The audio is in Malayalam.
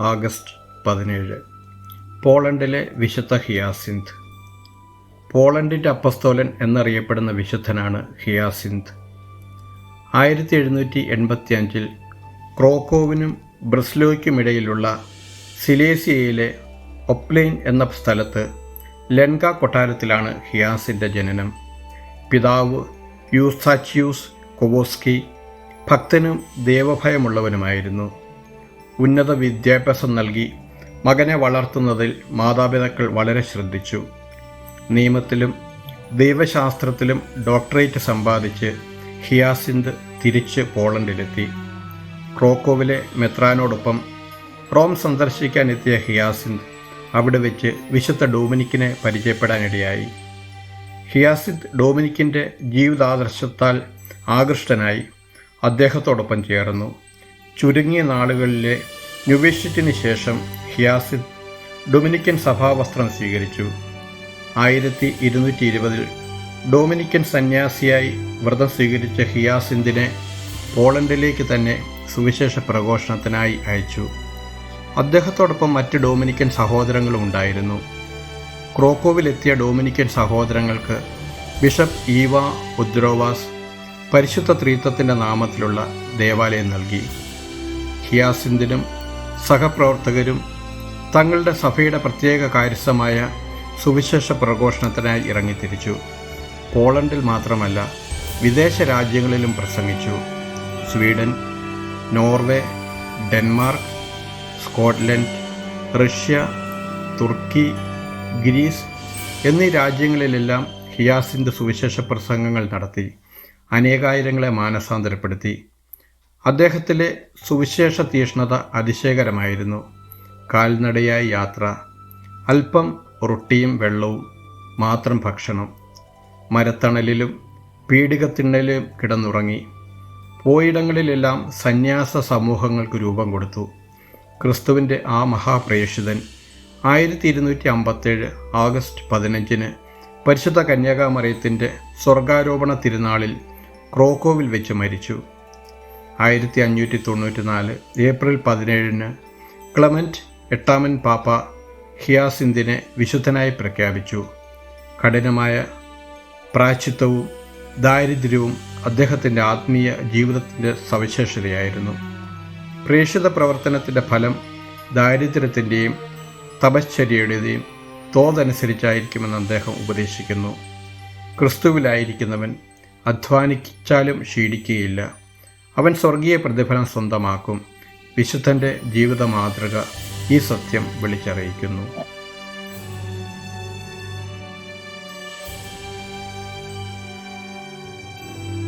ആഗസ്റ്റ് പതിനേഴ്. പോളണ്ടിലെ വിശുദ്ധ ഹിയാസിന്ത്. പോളണ്ടിന്റെ അപ്പസ്തോലൻ എന്നറിയപ്പെടുന്ന വിശുദ്ധനാണ് ഹിയാസിന്ത്. ആയിരത്തി എഴുന്നൂറ്റി എൺപത്തി അഞ്ചിൽ ക്രോക്കോവിനും ബ്രിസ്ലോയ്ക്കുമിടയിലുള്ള സിലേസിയയിലെ ഒപ്ലൈൻ എന്ന സ്ഥലത്ത് ലെൻക കൊട്ടാരത്തിലാണ് ഹിയാസിന്റെ ജനനം. പിതാവ് യൂസാച്ചിയൂസ് കൊവോസ്കി ഭക്തനും ദേവഭയമുള്ളവനുമായിരുന്നു. ഉന്നത വിദ്യാഭ്യാസം നൽകി മകനെ വളർത്തുന്നതിൽ മാതാപിതാക്കൾ വളരെ ശ്രദ്ധിച്ചു. നിയമത്തിലും ദൈവശാസ്ത്രത്തിലും ഡോക്ടറേറ്റ് സമ്പാദിച്ച് ഹിയാസിന്ത് തിരിച്ച് പോളണ്ടിലെത്തി. ക്രോക്കോവിലെ മെത്രാനോടൊപ്പം റോം സന്ദർശിക്കാനെത്തിയ ഹിയാസിന്ത് അവിടെ വെച്ച് വിശുദ്ധ ഡോമിനിക്കിനെ പരിചയപ്പെടാനിടയായി. ഹിയാസിന്ത് ഡോമിനിക്കിന്റെ ജീവിതാദർശത്താൽ ആകൃഷ്ടനായി അദ്ദേഹത്തോടൊപ്പം ചേർന്നു. ചുരുങ്ങിയ നാളുകളിലെ ന്യൂവേഷ്യറ്റിന് ശേഷം ഹിയാസിദ് ഡൊമിനിക്കൻ സഭാവസ്ത്രം സ്വീകരിച്ചു. ആയിരത്തി ഇരുന്നൂറ്റി ഇരുപതിൽ ഡൊമിനിക്കൻ സന്യാസിയായി വ്രതം സ്വീകരിച്ച ഹിയാസിന്തിനെ പോളണ്ടിലേക്ക് തന്നെ സുവിശേഷ പ്രഘോഷണത്തിനായി അയച്ചു. അദ്ദേഹത്തോടൊപ്പം മറ്റ് ഡൊമിനിക്കൻ സഹോദരങ്ങളും ഉണ്ടായിരുന്നു. ക്രോക്കോവിലെത്തിയ ഡൊമിനിക്കൻ സഹോദരങ്ങൾക്ക് ബിഷപ്പ് ഈവ ഉദ്രോവാസ് പരിശുദ്ധ ത്രീത്വത്തിന്റെ നാമത്തിലുള്ള ദേവാലയം നൽകി. ഹിയാസിന്തിനും സഹപ്രവർത്തകരും തങ്ങളുടെ സഭയുടെ പ്രത്യേക കാര്യസ്ഥമായ സുവിശേഷ പ്രഘോഷണത്തിനായി ഇറങ്ങിത്തിരിച്ചു. പോളണ്ടിൽ മാത്രമല്ല വിദേശ രാജ്യങ്ങളിലും പ്രസംഗിച്ചു. Sweden Norway Denmark Scotland Russia തുർക്കി ഗ്രീസ് എന്നീ രാജ്യങ്ങളിലെല്ലാം ഹിയാസിന്റെ സുവിശേഷ പ്രസംഗങ്ങൾ നടത്തി അനേകായിരങ്ങളെ മാനസാന്തരപ്പെടുത്തി. അദ്ദേഹത്തിലെ സുവിശേഷ തീഷ്ണത അതിശയകരമായിരുന്നു. കാൽനടയായി യാത്ര അല്പം റൊട്ടിയും വെള്ളവും മാത്രം ഭക്ഷണം മരത്തണലിലും പീഡികത്തിണ്ണലിലും കിടന്നുറങ്ങി പോയിടങ്ങളിലെല്ലാം സന്യാസ സമൂഹങ്ങൾക്ക് രൂപം കൊടുത്തു. ക്രിസ്തുവിന്റെ ആ മഹാപ്രേഷിതൻ ആയിരത്തി ഇരുന്നൂറ്റി അമ്പത്തേഴ് ആഗസ്റ്റ് പതിനഞ്ചിന് പരിശുദ്ധ കന്യാകാമറിയത്തിന്റെ സ്വർഗാരോപണ തിരുനാളിൽ ക്രോക്കോവിൽ വെച്ച് മരിച്ചു. ആയിരത്തി അഞ്ഞൂറ്റി തൊണ്ണൂറ്റി നാല് ഏപ്രിൽ പതിനേഴിന് ക്ലമന്റ് എട്ടാമൻ പാപ്പ ഹിയാസിന്തിനെ വിശുദ്ധനായി പ്രഖ്യാപിച്ചു. കഠിനമായ പ്രാച്ചിത്വവും ദാരിദ്ര്യവും അദ്ദേഹത്തിന്റെ ആത്മീയ ജീവിതത്തിന്റെ സവിശേഷതയായിരുന്നു. പ്രേക്ഷിത പ്രവർത്തനത്തിന്റെ ഫലം ദാരിദ്ര്യത്തിന്റെയും തപശ്ചര്യയുടെയും തോതനുസരിച്ചായിരിക്കുമെന്ന് അദ്ദേഹം ഉപദേശിക്കുന്നു. ക്രിസ്തുവിലായിരിക്കുന്നവൻ അധ്വാനിച്ചാലും ക്ഷീണിക്കുകയില്ല അവൻ സ്വർഗീയ പ്രതിഫലം സ്വന്തമാക്കും. വിശുദ്ധന്റെ ജീവിത മാതൃക ഈ സത്യം വിളിച്ചറിയിക്കുന്നു.